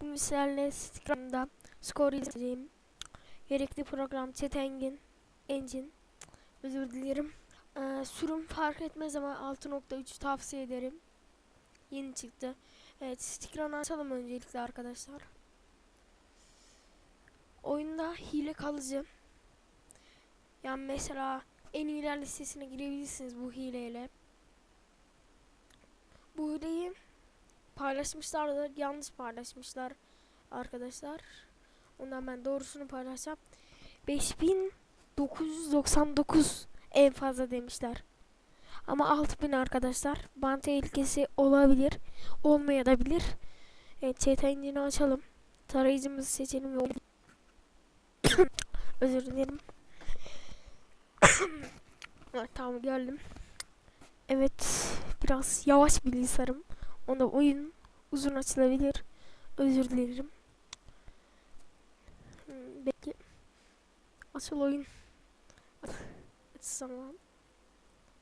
Sizlerle Instagram'da skor izleyeceğim. Gerekli program Chat. Engine. Özür dilerim. Ee, sürüm fark etmez ama 6.3 tavsiye ederim. Yeni çıktı. Evet Instagram'ı açalım öncelikle arkadaşlar. Oyunda hile kalıcı. Yani mesela en iyiler listesine girebilirsiniz bu hileyle. Bu hileyi paylaşmışlar da yanlış paylaşmışlar arkadaşlar. Ondan ben doğrusunu paylaşacağım. 5999 en fazla demişler. Ama 6000 arkadaşlar. Ban tehlikesi olabilir. Olmayabilir. Evet chat engine'i açalım. Tarayıcımızı seçelim Özür dilerim. evet, tamam geldim. Evet biraz yavaş bilgisayarım. Onda oyun uzun açılabilir. Özür dilerim. Hmm, Bekle. Açıl oyun. Açsam.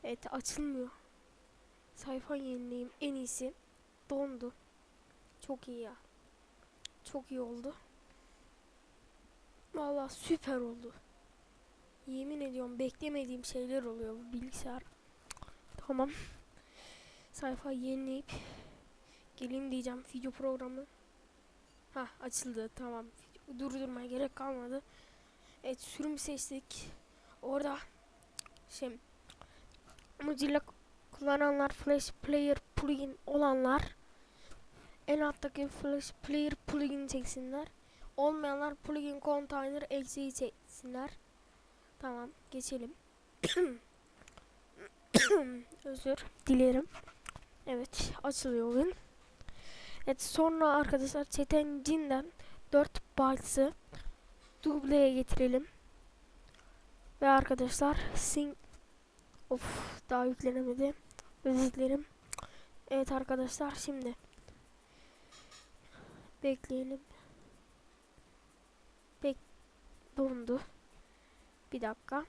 Evet açılmıyor. Sayfa yenileyim. En iyisi. Dondu. Çok iyi ya. Çok iyi oldu. Vallahi süper oldu. Yemin ediyorum beklemediğim şeyler oluyor bu bilgisayar. Tamam. Sayfa yenileyip geleyim diyeceğim video programı. Ha açıldı tamam. Durdurmaya gerek kalmadı. Evet sürüm seçtik. Orada şey Mozilla kullananlar Flash Player plugin olanlar en alttaki Flash Player plugin çeksinler. Olmayanlar plugin container eksiği çeksinler. Tamam geçelim. Özür dilerim. Evet açılıyor oyun. Evet sonra arkadaşlar çeten cinden 4 bytes'ı dubleye getirelim. Ve arkadaşlar sing of daha yüklenemedi. Özür dilerim. Evet arkadaşlar şimdi bekleyelim. Bek dondu. Bir dakika.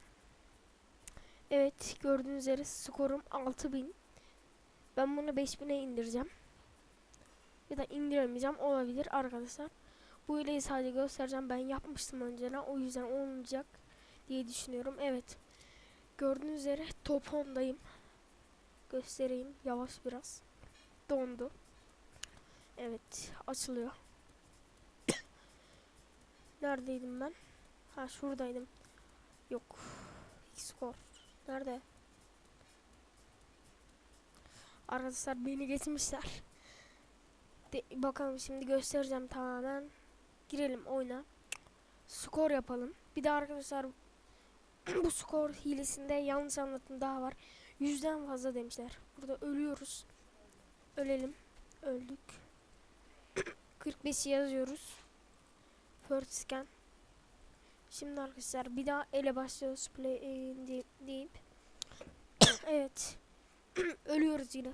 Evet gördüğünüz üzere skorum 6000. Ben bunu 5000'e indireceğim. Ya da indiremeyeceğim olabilir arkadaşlar. Bu hileyi sadece göstereceğim. Ben yapmıştım önceden. O yüzden olmayacak diye düşünüyorum. Evet. Gördüğünüz üzere top 10'dayım. Göstereyim. Yavaş biraz. Dondu. Evet. Açılıyor. Neredeydim ben? Ha şuradaydım. Yok. Skor. Nerede? Arkadaşlar beni geçmişler. De, bakalım şimdi göstereceğim tamamen. Girelim oyuna. Skor yapalım. Bir de arkadaşlar bu skor hilesinde yanlış anlatım daha var. Yüzden fazla demişler. Burada ölüyoruz. Ölelim. Öldük. 45'i yazıyoruz. First scan. Şimdi arkadaşlar bir daha ele başlıyoruz play deyip. evet. Ölüyoruz yine.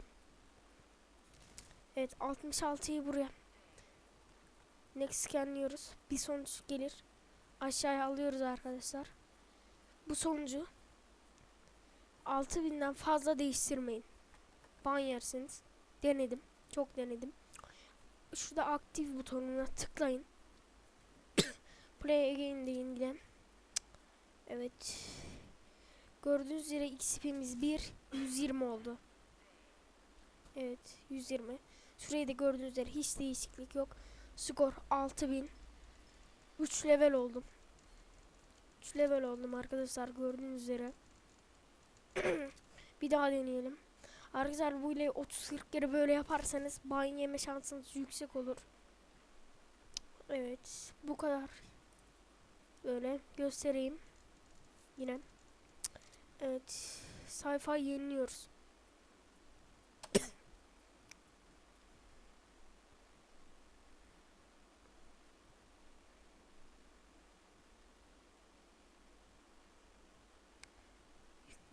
Evet 66'yı buraya. Next scanliyoruz. Bir sonuç gelir. Aşağıya alıyoruz arkadaşlar. Bu sonucu 6000'den fazla değiştirmeyin. Ban yersiniz. Denedim. Çok denedim. Şurada aktif butonuna tıklayın. Play again deyin yine. Evet. Gördüğünüz üzere XP'miz 1 120 oldu. Evet 120. Şurayı da gördüğünüz üzere hiç değişiklik yok. Skor 6000. 3 level oldum. 3 level oldum arkadaşlar gördüğünüz üzere. bir daha deneyelim. Arkadaşlar bu ile 30-40 kere böyle yaparsanız ban yeme şansınız yüksek olur. Evet bu kadar. Böyle göstereyim. Yine. Evet sayfayı yeniliyoruz.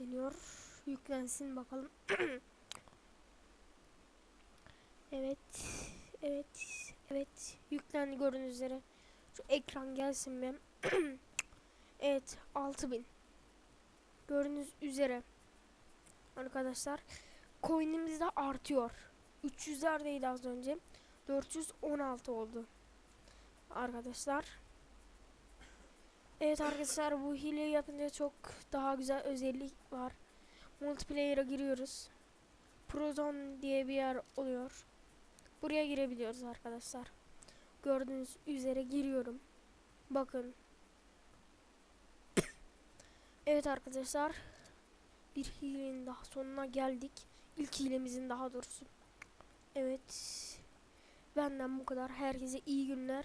Yükleniyor. Yüklensin bakalım. evet. Evet. Evet. Yüklendi gördüğünüz üzere. Şu ekran gelsin benim. evet. 6000. Gördüğünüz üzere. Arkadaşlar. Coin'imiz de artıyor. 300'lerdeydi az önce. 416 oldu. arkadaşlar. Evet arkadaşlar bu hileyi yapınca çok daha güzel özellik var. Multiplayer'a giriyoruz. Prozone diye bir yer oluyor. Buraya girebiliyoruz arkadaşlar. Gördüğünüz üzere giriyorum. Bakın. evet arkadaşlar. Bir hilenin daha sonuna geldik. İlk hilemizin daha doğrusu. Evet. Benden bu kadar. Herkese iyi günler.